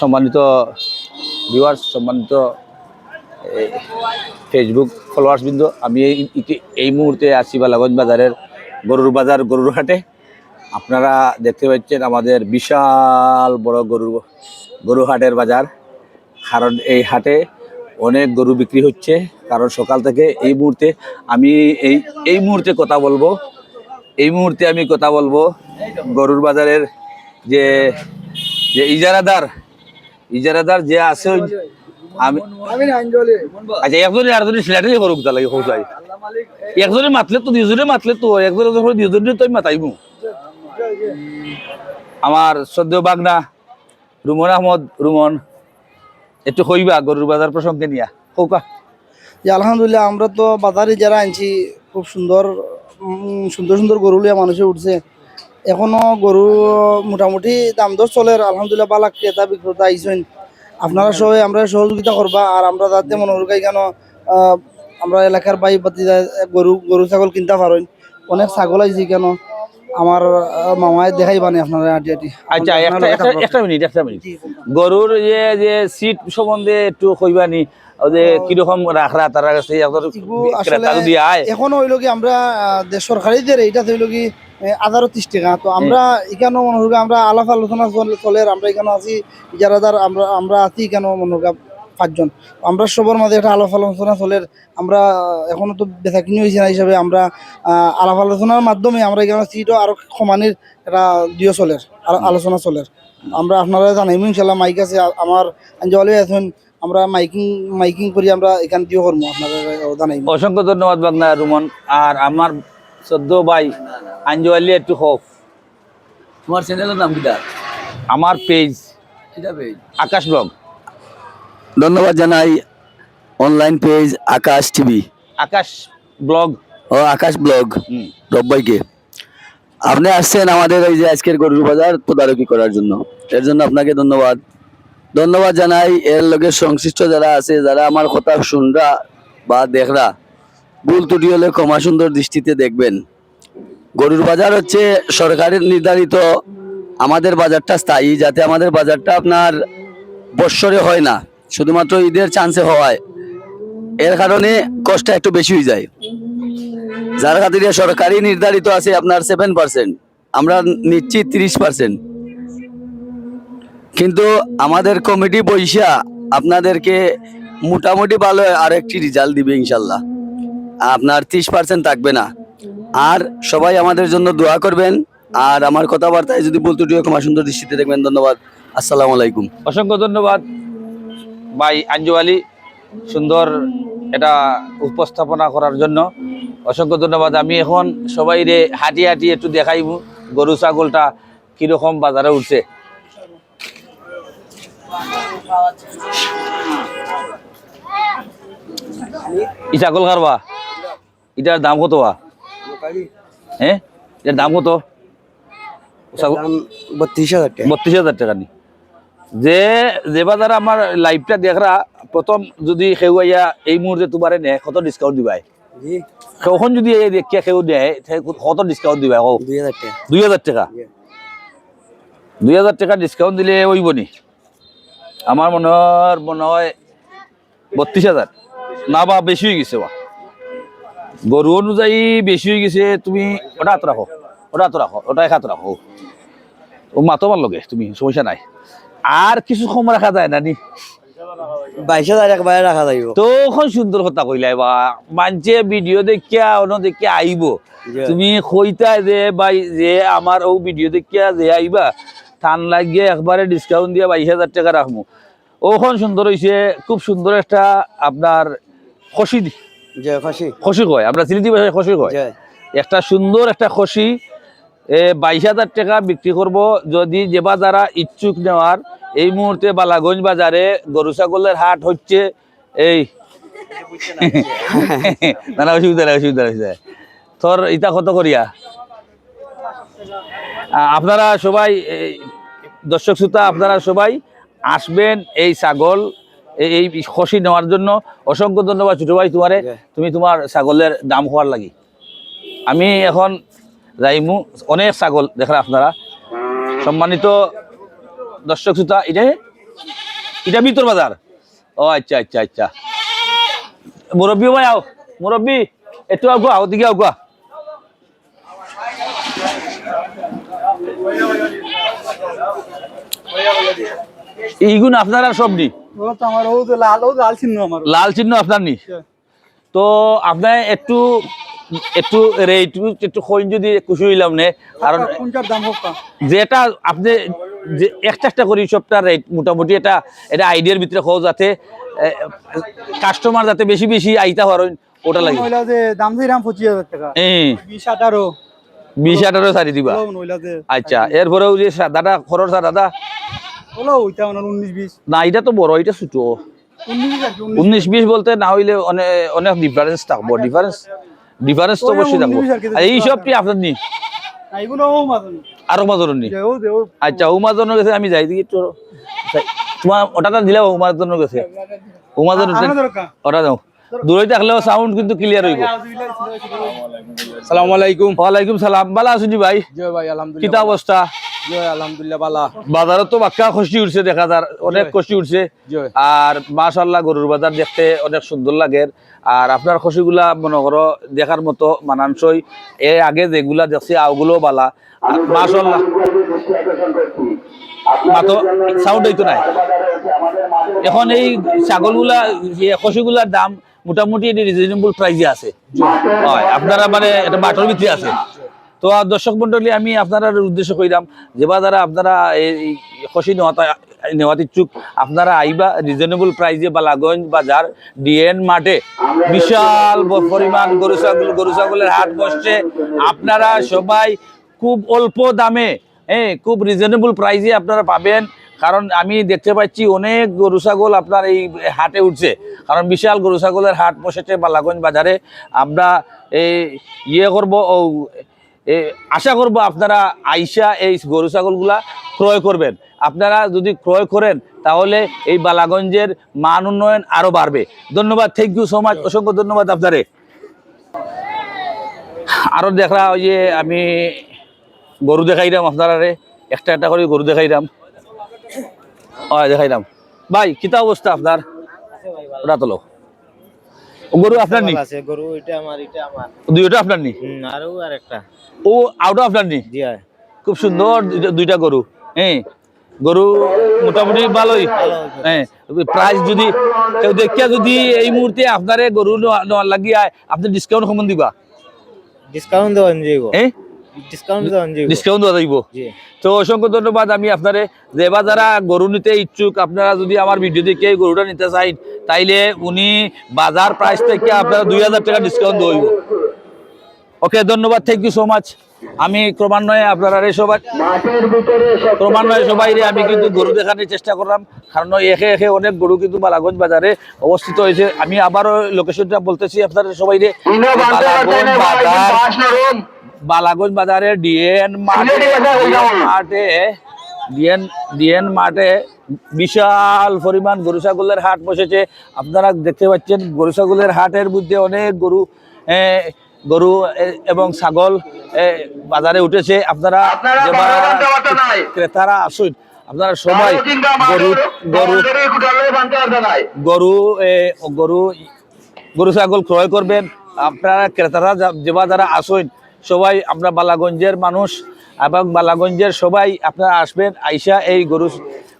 সম্মানিত ভিউয়ার্স সম্মানিত Facebook followers বৃন্দ, আমি এই এই মুহূর্তে আছি বালাগঞ্জ বাজারের গরুর বাজার, গরুর হাটে। আপনারা দেখতে পাচ্ছেন আমাদের বিশাল বড় গরু গরু হাটের বাজার। কারণ এই হাটে অনেক গরু বিক্রি হচ্ছে। কারণ সকাল থেকে এই মুহূর্তে আমি এই এই মুহূর্তে কথা বলব। এই মুহূর্তে আমি কথা বলব গরুর বাজারের যে যে ইজারাদার ইজারাদার যে আছে আমি আচ্ছা একজনে আর জনে সিলাটে করুক তা লাগে হোসাই একজনে মাতলে তো দুজনে মাতলে তো একজনে যখন দুজনে তো আমি মাতাইমু আমার সদ্য বাগনা রুমন আহমদ রুমন একটু হইবা গরুর বাজার প্রসঙ্গে নিয়া। কৌকা আলহামদুলিল্লাহ আমরা তো বাজারে যারা আনছি খুব সুন্দর সুন্দর সুন্দর গরু লিয়া মানুষে উঠছে। এখনও গরু মোটামুটি দাম দর চলে আলহামদুলিল্লাহ বালা ক্রেতা বিক্রেতা আইসেন আপনারা সবাই আমরা সহযোগিতা করবা আর আমরা যাতে মনে করি কেন আমরা এলাকার বাই পাতি গরু গরু ছাগল কিনতে পারেন। অনেক ছাগল আইছি কেন আমার মামায় দেখাই বানে আপনারা আটি আটি। আচ্ছা একটা একটা মিনিট একটা মিনিট। গরুর যে যে সিট সম্বন্ধে একটু কইবানি। যে কীরকম রাখরা তারা কাছে যদি আয়। এখন হইল কি আমরা আহ, যে সরকারি যে এইটা হইল কি আধারো ত্রিশ টাকা। তো আমরা এখানে মনে করি আমরা আলাপ আলোচনা চলে- আমরা এখানে আছি ইজারাদার আমরা আমরা আছি এখানে মনে করি পাঁচজন। আমরা সবার মাঝে একটা আলাপ আলোচনা চলে আমরা এখনও তো বেচা কিনি হয়েছে না হিসাবে আমরা আলাপ আলোচনার মাধ্যমে আমরা এখানে সিটও আরও সমানের একটা দিও চলে আলোচনা চলে। আমরা আপনারা জানাইম ইনশাল্লাহ মাইক আছে আমার আঞ্জলি আছেন আমরা মাইকিং মাইকিং করি আমরা এখান দিও করব আপনারা জানাইম অসংখ্য ধন্যবাদ বাগনা রুমন। আর আমার সদ্য ভাই আঞ্জলি একটু হোক তোমার চ্যানেলের নাম কিটা? আমার পেজ পেজ আকাশ ব্লগ। ধন্যবাদ জানাই online page Akash TV Akash blog. ও আকাশ ব্লগ হুম। রব্বাইকে। আপনি আসছেন আমাদের এই যে আজকের গরুর বাজার তদারকি করার জন্য। এর জন্য আপনাকে ধন্যবাদ। ধন্যবাদ জানাই এর লোকের সংশ্লিষ্ট যারা আছে, যারা আমার কথা শুনরা বা দেখরা, ভুল ত্রুটি হলে ক্ষমা সুন্দর দৃষ্টিতে দেখবেন। গরুর বাজার হচ্ছে সরকারের নির্ধারিত, আমাদের বাজারটা স্থায়ী, যাতে আমাদের বাজারটা আপনার বৎসরে হয় না, শুধুমাত্র ঈদের চান্সে হওয়ায়। এর কারণে কষ্ট একটু বেশি হয়ে যায়। যার খাতিরে সরকারি নির্ধারিত আছে আপনার সেভেন পার্সেন্ট আমরা নিচ্ছি তিরিশ পার্সেন্ট কিন্তু আমাদের কমিটি বৈশা আপনাদেরকে মোটামুটি ভালো আরেকটি রেজাল্ট দিবে ইনশাল্লাহ। আপনার ত্রিশ পার্সেন্ট থাকবে না। আর সবাই আমাদের জন্য দোয়া করবেন। আর আমার কথাবার্তায় যদি বলতে ক্ষমা সুন্দর দৃষ্টিতে দেখবেন। ধন্যবাদ। আসসালামু আলাইকুম। অসংখ্য ধন্যবাদ। ভাই আঞ্জু আলী, সুন্দর এটা উপস্থাপনা করার জন্য। অসংখ্য ধন্যবাদ। আমি এখন সবাই রে হাঁটি হাঁটি একটু দেখাইব গরু, ছাগলটা কীরকম বাজারে উঠছে। ই ছাগল কারবা এটার দাম কত বা? হ্যাঁ এটার দাম কত? বত্রিশ হাজার টাকা। বত্রিশ হাজার টাকা নি। যে যে বাজারে আমার লাইভটা দেখরা প্রথম যদি সেউ আইয়া এই মুহূর্তে তোমারে নেয় কত ডিসকাউন্ট দিবাই? তখন যদি দেখিয়া সেউ তে কত ডিসকাউন্ট দিবাই দুই হাজার টাকা। দুই হাজার টাকা। দুই হাজার টাকা ডিসকাউন্ট দিলে ওইব নি আমার মনে হয় মনে হয় বত্রিশ হাজার। না বা বেশি হয়ে গেছে বা। গরু অনুযায়ী বেশি হয়ে গেছে তুমি ওটা হাত রাখো ওটা হাত রাখো ওটা এক হাত রাখো। ও মাতো মার লগে তুমি সমস্যা নাই। আর কিছু কম রাখা যায় না নি। বাইশ হাজার একবারে রাখা যাইব। তখন সুন্দর কথা কইলাই বা মানছে ভিডিও দেখিয়া অন্য দেখিয়া আইব। তুমি কইতা যে ভাই যে আমার ও ভিডিও দেখিয়া যে আইবা টান লাগিয়ে একবারে ডিসকাউন্ট দিয়ে বাইশ হাজার টাকা রাখব। ওখন সুন্দর হইছে খুব সুন্দর একটা আপনার খসি খসি। কয় আমরা সিলেটি ভাষায় খসি কয়। একটা সুন্দর একটা খসি এ বাইশ হাজার টাকা বিক্রি করব। যদি যে বা যারা ইচ্ছুক নেওয়ার এই মুহূর্তে বালাগঞ্জ বাজারে গরু ছাগলের হাট হচ্ছে এই না অসুবিধা নাই অসুবিধা তোর ইটা কত করিয়া? আপনারা সবাই দর্শক শ্রোতা আপনারা সবাই আসবেন এই ছাগল এই খসি নেওয়ার জন্য। অসংখ্য ধন্যবাদ ছোট ভাই তোমারে। তুমি তোমার ছাগলের দাম হওয়ার লাগি। আমি এখন যাইমু। অনেক ছাগল দেখেন আপনারা। সম্মানিত দর্শক শ্রোতা এটা এটা ভিতর বাজার? ও আচ্ছা আচ্ছা আচ্ছা। মুরব্বী ভাই আও। মুরব্বী একটু আগুয়া ওদিকে আগুয়া এইগুন আপনার আর সব নি লাল চিহ্ন আপনার নি তো আপনার একটু একটু রেট একটু কইন যদি খুশি হইলাম নে কারণ যেটা আপনি যে করি সবটা রেট মোটামুটি এটা এটা আইডিয়ার ভিতরে খাও যাতে কাস্টমার যাতে বেশি বেশি আইতা পারেন ওটা লাগে। যে দাম দিলাম পঁচিশ হাজার টাকা। এই বিশ আঠারো। বিশ আঠারো সারি দিবা। যে আচ্ছা এরপরেও যে দাদা খরচ দাদা হলো ওইটা মানে উনিশ বিশ। না এটা তো বড় এটা ছোট। উনিশ বিশ বলতে না হইলে অনেক অনেক ডিফারেন্স থাকব ডিফারেন্স ডিফারেন্স তো ওই অবশ্যই থাকব 19 আর কি আর এই সবটি আপনার নি আরও মাজন নি আচ্ছা উমাজনের কাছে আমি যাই দিকে তোমার ওটাটা দিলে উমাজনের কাছে উমাজন আনা দরকার। ওটা দাও। দূরে থাকলেও সাউন্ড কিন্তু ক্লিয়ার হইব। সালাম আলাইকুম। ওয়ালাইকুম সালাম। ভালো আছেন জি ভাই? জয় ভাই আলহামদুলিল্লাহ। কিতা অবস্থা? জয় আলহামদুলিল্লাহ বালা। বাজারে তো বাক্কা খুশি উঠছে দেখা যার অনেক খুশি উঠছে। জয়। আর মাশাল্লাহ গরুর বাজার দেখতে অনেক সুন্দর লাগে। আর আপনার খুশিগুলা মনে করো দেখার মতো মানানসই। এর আগে যেগুলা দেখছি আওগুলো বালা। মাশাল্লাহ মাতো সাউন্ড হইতো নাই। এখন এই ছাগলগুলা খসিগুলার দাম মোটামুটি রিজনেবল প্রাইসে আছে। হয় আপনারা মানে এটা ভিতরে আছে। তো দর্শক মন্ডলী আমি আপনারা উদ্দেশ্য কইলাম যেবা দ্বারা আপনারা এই খসি নেওয়াতা নেওয়াত ইচ্ছুক আপনারা আইবা রিজনেবল প্রাইসে বালাগঞ্জ বাজার ডিএন মাঠে বিশাল ব- পরিমাণ গরু ছাগল গরু ছাগলের হাট বসছে। আপনারা সবাই খুব অল্প দামে হ্যাঁ খুব রিজনেবল প্রাইসে আপনারা পাবেন। কারণ আমি দেখতে পাচ্ছি অনেক গরু ছাগল আপনার এই হাটে উঠছে। কারণ বিশাল গরু ছাগলের হাট বসেছে বালাগঞ্জ বাজারে। আমরা এই ইয়ে করব আশা করব আপনারা আইসা এই গরু ছাগলগুলা ক্রয় করবেন। আপনারা যদি ক্রয় করেন, তাহলে এই বালাগঞ্জের মান উন্নয়ন আরও বাড়বে। ধন্যবাদ থ্যাংক ইউ সো মাচ অসংখ্য ধন্যবাদ আপনারে। আরও দেখা, ওই যে আমি গরু দেখাইলাম আপনারা একটা একটা করে গরু দেখাইলাম হয় দেখাইলাম ভাই কিতা অবস্থা আপনার? ওটা তোলো গরু আপনার নি? আছে গরু এটা আমার এটা আমার। দুইটা আপনার নি? আরও আর একটা। ও আউট আপনার নি? জি খুব সুন্দর দুইটা- গরু। হ্যাঁ গরু মোটামুটি ভালোই। হ্যাঁ প্রাইস যদি কেউ দেখিয়া যদি এই মুহূর্তে আপনারে গরু নেওয়া- নেওয়ার লাগিয়া আপনি ডিসকাউন্ট কমন দিবা। ডিসকাউন্ট দেওয়া হ্যাঁ? ডিসকাউন্ট দেওয়া যাইব তো অসংখ্য ধন্যবাদ আমি আপনারে। যেবা যারা গরু নিতে ইচ্ছুক আপনারা যদি আমার ভিডিও দেখে গরুটা নিতে চাই তাইলে উনি বাজার প্রাইস থেকে আপনারা দুই হাজার টাকা ডিসকাউন্ট দেব ওকে ধন্যবাদ থ্যাংক ইউ সো মাচ আমি ক্রমান্বয়ে আপনারা সবাই ক্রমান্বয়ে সবাই রে আমি কিন্তু গরু দেখানোর চেষ্টা করলাম। কারণ একে একে অনেক গরু কিন্তু বালাগঞ্জ বাজারে অবস্থিত হয়েছে। আমি আবারও লোকেশনটা বলতেছি আপনারা সবাই রে বালাগঞ্জ বাজার বালাগঞ্জ বাজারে ডিএন মাঠে ডিএন ডিএন মাঠে বিশাল পরিমাণ গরু ছাগলের হাট বসেছে। আপনারা দেখতে পাচ্ছেন গরু ছাগলের হাটের মধ্যে অনেক গরু গরু এবং ছাগল বাজারে উঠেছে। আপনারা ক্রেতারা আসুন। আপনারা সবাই গরু গরু গরু গরু গরু ছাগল ক্রয় করবেন। আপনারা ক্রেতারা যা- যেবা যারা আসুন সবাই আমরা বালাগঞ্জের মানুষ এবং বালাগঞ্জের সবাই আপনারা আসবেন আইসা এই গরু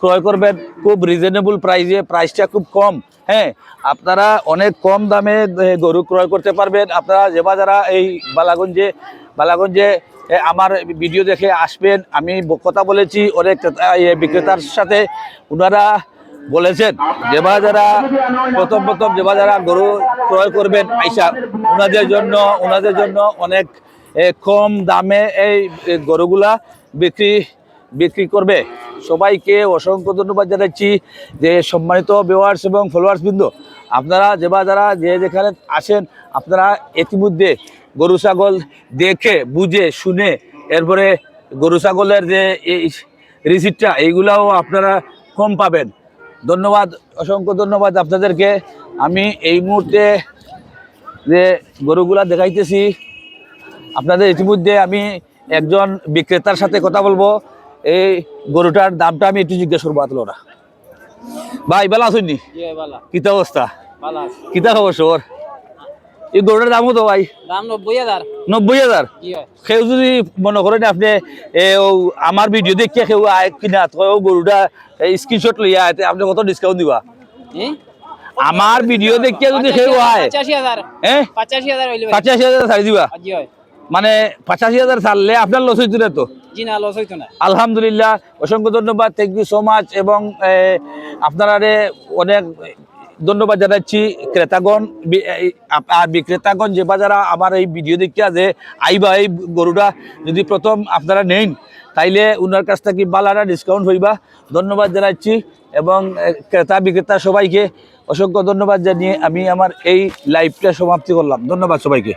ক্রয় করবেন, খুব রিজনেবল প্রাইসে প্রাইসটা খুব কম। হ্যাঁ আপনারা অনেক কম দামে গরু ক্রয় করতে পারবেন। আপনারা যেবা যারা এই বালাগঞ্জে বালাগঞ্জে আমার ভিডিও দেখে আসবেন, আমি কথা বলেছি, অনেক ক্রেতা- বিক্রেতার সাথে ওনারা বলেছেন, যেবা যারা প্রথম প্রথম যেবা যারা গরু ক্রয় করবেন, আইসা ওনাদের জন্য ওনাদের জন্য অনেক কম দামে এই গরুগুলা বিক্রি বিক্রি করবে। সবাইকে অসংখ্য ধন্যবাদ জানাচ্ছি যে সম্মানিত ভিউয়ার্স এবং ফলোয়ার্স বৃন্দ, আপনারা যেবা যারা যে যেখানে আসেন, আপনারা ইতিমধ্যে গরু, ছাগল দেখে, বুঝে, শুনে, এরপরে গরু, ছাগলের যে এই রিসিপ্টটা এইগুলাও আপনারা কম পাবেন। ধন্যবাদ, অসংখ্য ধন্যবাদ আপনাদেরকে। আমি এই মুহূর্তে যে গরুগুলা দেখাইতেছি, আপনাদের ইতিমধ্যে আমি একজন বিক্রেতার সাথে কথা বলব। এই গরুটার দামটা আমি একটু জিজ্ঞেস করব আতলোরা ভাই বেলা আসুননি কিতা অবস্থা? আছে। কিতা খবর সবর? এই গরুটার দাম কত ভাই? দাম নব্বই হাজার। নব্বই হাজার? কেউ যদি মনে করেন আপনি আমার ভিডিও দেখে কেউ আয় কিনা তো গরুটা স্ক্রিনশট লইয়া তে আপনি কত ডিসকাউন্ট দিবা? আমার ভিডিও দেখে যদি কেউ আয়। হ্যাঁ পঁচাশি হাজার ছাড়ি দিবা? মানে পঁচাশি হাজার ছাড়লে আপনার লস হইতো না তো? আলহামদুলিল্লাহ, অসংখ্য ধন্যবাদ থ্যাংক ইউ সো মাচ এবং আপনারা অনেক ধন্যবাদ জানাচ্ছি, ক্রেতাগণ আর বিক্রেতাগণ, যে যারা আমার এই ভিডিও দেখতে আছে আইবা এই গরুটা যদি প্রথম আপনারা নেন, তাইলে ওনার কাছ থেকে বালারা ডিসকাউন্ট হইবা। ধন্যবাদ জানাচ্ছি, এবং ক্রেতা, বিক্রেতা সবাইকে অসংখ্য ধন্যবাদ জানিয়ে আমি আমার এই লাইভটা সমাপ্তি করলাম। ধন্যবাদ সবাইকে।